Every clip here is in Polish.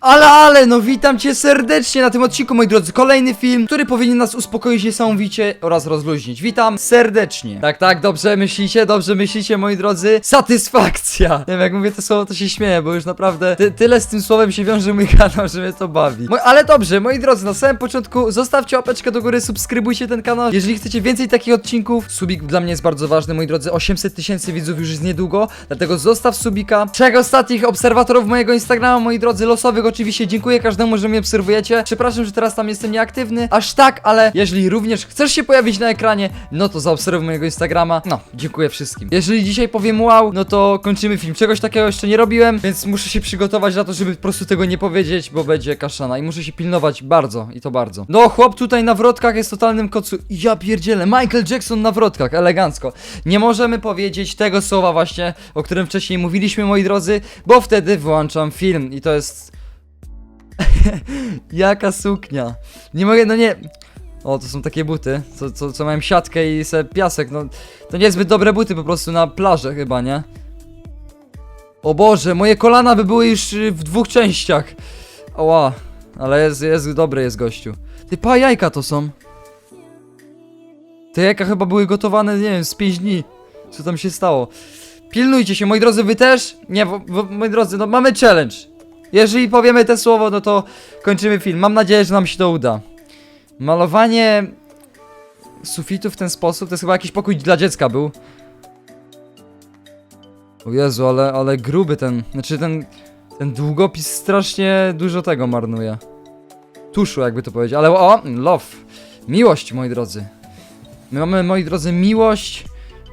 Ale, ale, no witam cię serdecznie na tym odcinku, moi drodzy. Kolejny film, który powinien nas uspokoić niesamowicie oraz rozluźnić. Witam serdecznie. Tak, tak, dobrze myślicie, dobrze myślicie, moi drodzy. Satysfakcja. Nie wiem, jak mówię to słowo, to się śmieję, bo już naprawdę ty, tyle z tym słowem się wiąże mój kanał, że mnie to bawi. Mo ale dobrze, moi drodzy, na samym początku zostawcie łapeczkę do góry, subskrybujcie ten kanał. Jeżeli chcecie więcej takich odcinków, subik dla mnie jest bardzo ważny, moi drodzy. 800 tysięcy widzów już jest niedługo, dlatego zostaw subika. Trzech ostatnich obserwatorów mojego Instagrama, moi drodzy, losowych oczywiście. Dziękuję każdemu, że mnie obserwujecie. Przepraszam, że teraz tam jestem nieaktywny, aż tak, ale jeżeli również chcesz się pojawić na ekranie, no to zaobserwuj mojego Instagrama. No, dziękuję wszystkim. Jeżeli dzisiaj powiem wow, no to kończymy film. Czegoś takiego jeszcze nie robiłem, więc muszę się przygotować na to, żeby po prostu tego nie powiedzieć, bo będzie kaszana i muszę się pilnować bardzo i to bardzo. No, chłop tutaj na wrotkach jest totalnym kocu. Ja pierdzielę, Michael Jackson na wrotkach, elegancko. Nie możemy powiedzieć tego słowa właśnie, o którym wcześniej mówiliśmy, moi drodzy, bo wtedy wyłączam film i to jest... Jaka suknia. Nie mogę, no nie... O, to są takie buty, co, co, co mają siatkę i se piasek, no... To niezbyt dobre buty po prostu na plażę chyba, nie? O Boże, moje kolana by były już y, w dwóch częściach. Oła, ale jest, jest dobry jest gościu. Ty, pa, jajka to są. Te jajka chyba były gotowane, nie wiem, z 5 dni. Co tam się stało? Pilnujcie się, moi drodzy, wy też? Nie, bo, bo, moi drodzy, no mamy challenge. Jeżeli powiemy te słowo, no to kończymy film. Mam nadzieję, że nam się to uda. Malowanie sufitu w ten sposób, to jest chyba jakiś pokój dla dziecka był. O Jezu, ale, ale gruby ten, znaczy ten, ten długopis strasznie dużo tego marnuje. Tuszu, jakby to powiedzieć, ale o, love, miłość, moi drodzy. My mamy, moi drodzy, miłość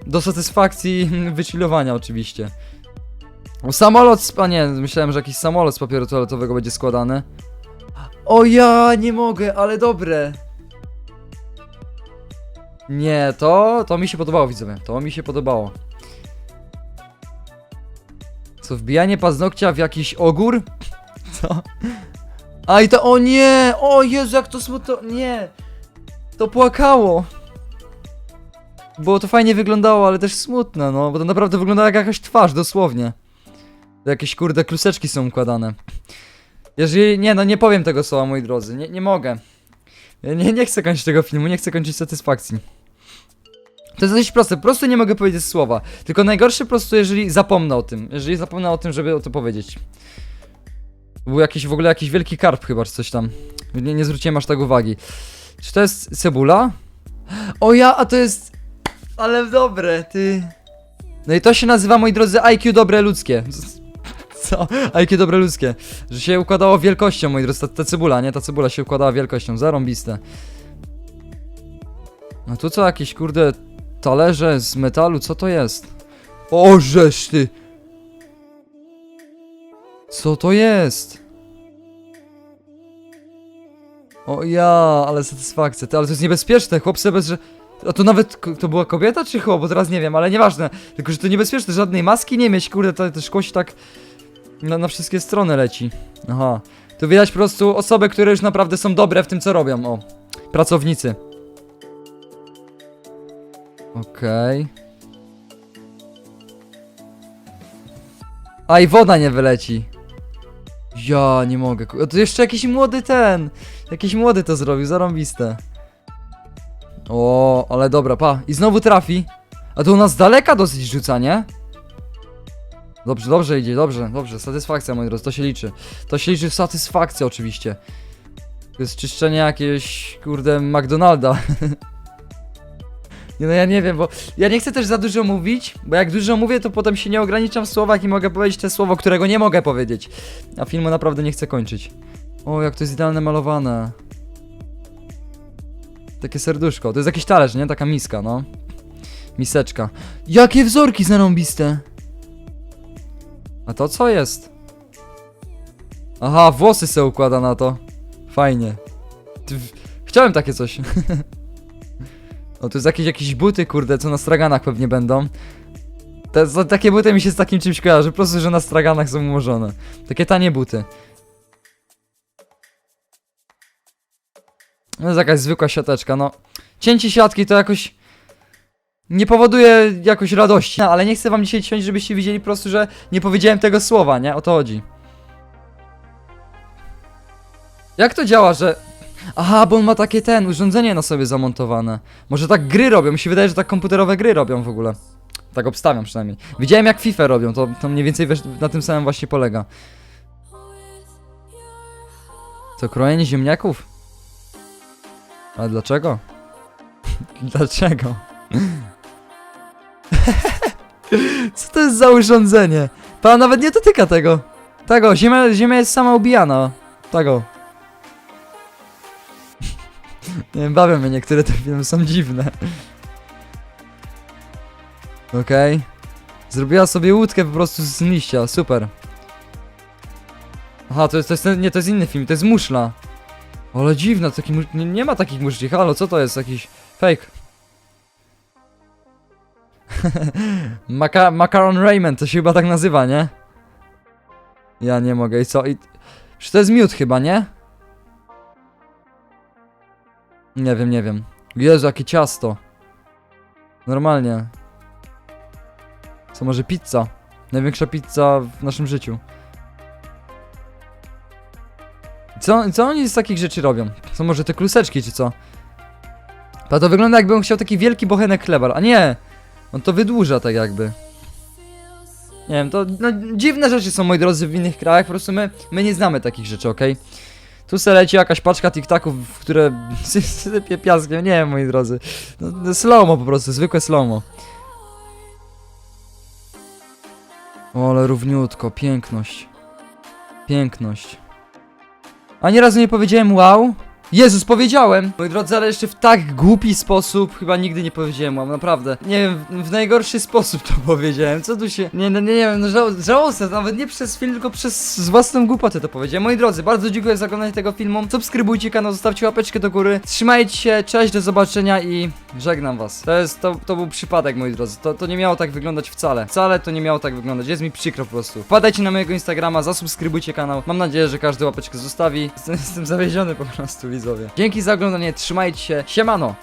do satysfakcji wychillowania oczywiście. Samolot, z, a nie, myślałem, że jakiś samolot z papieru toaletowego będzie składany. O ja, nie mogę, ale dobre. Nie, to, to mi się podobało, widzowie, to mi się podobało. Co, wbijanie paznokcia w jakiś ogór? Co? A i to, o nie! O Jezu, jak to smutno, nie! To płakało! Było to fajnie wyglądało, ale też smutne, no, bo to naprawdę wyglądało jak jakaś twarz, dosłownie. Jakieś kurde kluseczki są układane. Jeżeli, nie no, nie powiem tego słowa, moi drodzy, nie, nie mogę. Nie, nie chcę kończyć tego filmu, nie chcę kończyć satysfakcji. To jest dość proste, po prostu nie mogę powiedzieć słowa. Tylko najgorsze po prostu, jeżeli zapomnę o tym. Jeżeli zapomnę o tym, żeby o to powiedzieć. Był jakiś w ogóle jakiś wielki karp chyba, czy coś tam. Nie, nie zwróciłem aż tak uwagi. Czy to jest cebula? O ja, a to jest... Ale dobre, ty... No i to się nazywa, moi drodzy, IQ dobre ludzkie. Co? IQ dobre ludzkie. Że się układało wielkością, moi drodzy. Ta, ta cebula, nie? Ta cebula się układała wielkością. Zarąbiste. A tu co jakieś, kurde, talerze z metalu? Co to jest? O, żeż ty! Co to jest? O ja, ale satysfakcja. Ty, ale to jest niebezpieczne, chłop sobie bez, że... A to nawet, to była kobieta czy chłop? Bo teraz nie wiem, ale nieważne. Tylko, że to niebezpieczne, żadnej maski nie mieć, kurde, to, to szkło się tak na, na wszystkie strony leci. Aha. Tu widać po prostu osoby, które już naprawdę są dobre w tym, co robią, o. Pracownicy. Okej. A i woda nie wyleci. Ja nie mogę. ku- to jeszcze jakiś młody ten. Jakiś młody to zrobił, zarąbiste. O, ale dobra, pa. I znowu trafi. A to u nas daleka dosyć rzuca, nie? Dobrze, dobrze idzie, dobrze, dobrze. Satysfakcja, moi drodzy, to się liczy. To się liczy satysfakcja oczywiście. To jest czyszczenie jakiegoś, kurde, McDonalda. Nie no ja nie wiem, bo ja nie chcę też za dużo mówić, bo jak dużo mówię, to potem się nie ograniczam w słowach i mogę powiedzieć te słowo, którego nie mogę powiedzieć. A filmu naprawdę nie chcę kończyć. O, jak to jest idealnie malowane. Takie serduszko. To jest jakiś talerz, nie? Taka miska, no. Miseczka. Jakie wzorki zarąbiste! A to co jest? Aha, włosy se układa na to. Fajnie. Chciałem takie coś. O, tu jest jakieś, jakieś buty, kurde, co na straganach pewnie będą. Te, takie buty mi się z takim czymś kojarzy, po prostu, że na straganach są ułożone. Takie tanie buty. No jest jakaś zwykła siateczka, no. Cięcie siatki to jakoś... Nie powoduje jakoś radości, no, ale nie chcę wam dzisiaj ciąć, żebyście widzieli po prostu, że nie powiedziałem tego słowa, nie? O to chodzi. Jak to działa, że... Aha, bo on ma takie ten, urządzenie na sobie zamontowane. Może tak gry robią, mi się wydaje, że tak komputerowe gry robią w ogóle. Tak obstawiam przynajmniej. Widziałem jak FIFA robią, to, to mniej więcej na tym samym właśnie polega. To krojenie ziemniaków? Ale dlaczego? dlaczego? Co to jest za urządzenie? Pan nawet nie dotyka tego. Tego, ziemia, ziemia jest sama ubijana. Tego. nie wiem, bawią mnie niektóre te filmy, są dziwne. Okej. Zrobiła sobie łódkę po prostu z liścia, super. Aha, to jest, to jest, ten- nie, to jest inny film, to jest muszla. Ale dziwna, taki nie, nie ma takich muszli, halo, co to jest, jakiś fake. Maca Macaron Raymond, to się chyba tak nazywa, nie? Ja nie mogę, i co? I... Czy to jest miód chyba, nie? Nie wiem, nie wiem. Jezu, jakie ciasto. Normalnie. Co, może pizza? Największa pizza w naszym życiu. Co, co oni z takich rzeczy robią? Co, może te kluseczki, czy co? A to wygląda jakby on chciał taki wielki bochenek chleba, a nie! On to wydłuża tak jakby. Nie wiem, to no, dziwne rzeczy są, moi drodzy, w innych krajach, po prostu my, my nie znamy takich rzeczy, okej? Tu se leci jakaś paczka tiktaków, które sypie piaskiem, nie wiem, moi drodzy. No, no, slow-mo po prostu, zwykłe slow-mo. O, ale równiutko, piękność. Piękność. A nieraz nie powiedziałem wow? Jezus, powiedziałem! Moi drodzy, ale jeszcze w tak głupi sposób chyba nigdy nie powiedziałem wow, naprawdę. Nie wiem, w, najgorszy sposób to powiedziałem. Co tu się... Nie, no, nie, nie wiem, no żał, żałosne, nawet nie przez film, tylko przez własną głupotę to powiedziałem. Moi drodzy, bardzo dziękuję za oglądanie tego filmu. Subskrybujcie kanał, zostawcie łapeczkę do góry. Trzymajcie się, cześć, do zobaczenia i żegnam was. To jest, to, to był przypadek, moi drodzy. To, to nie miało tak wyglądać wcale. Wcale to nie miało tak wyglądać. Jest mi przykro po prostu. Wpadajcie na mojego Instagrama, zasubskrybujcie kanał. Mam nadzieję, że każdy łapeczkę zostawi. Jestem, jestem zawiedziony po prostu, widzowie. Dzięki za oglądanie, trzymajcie się. Siemano!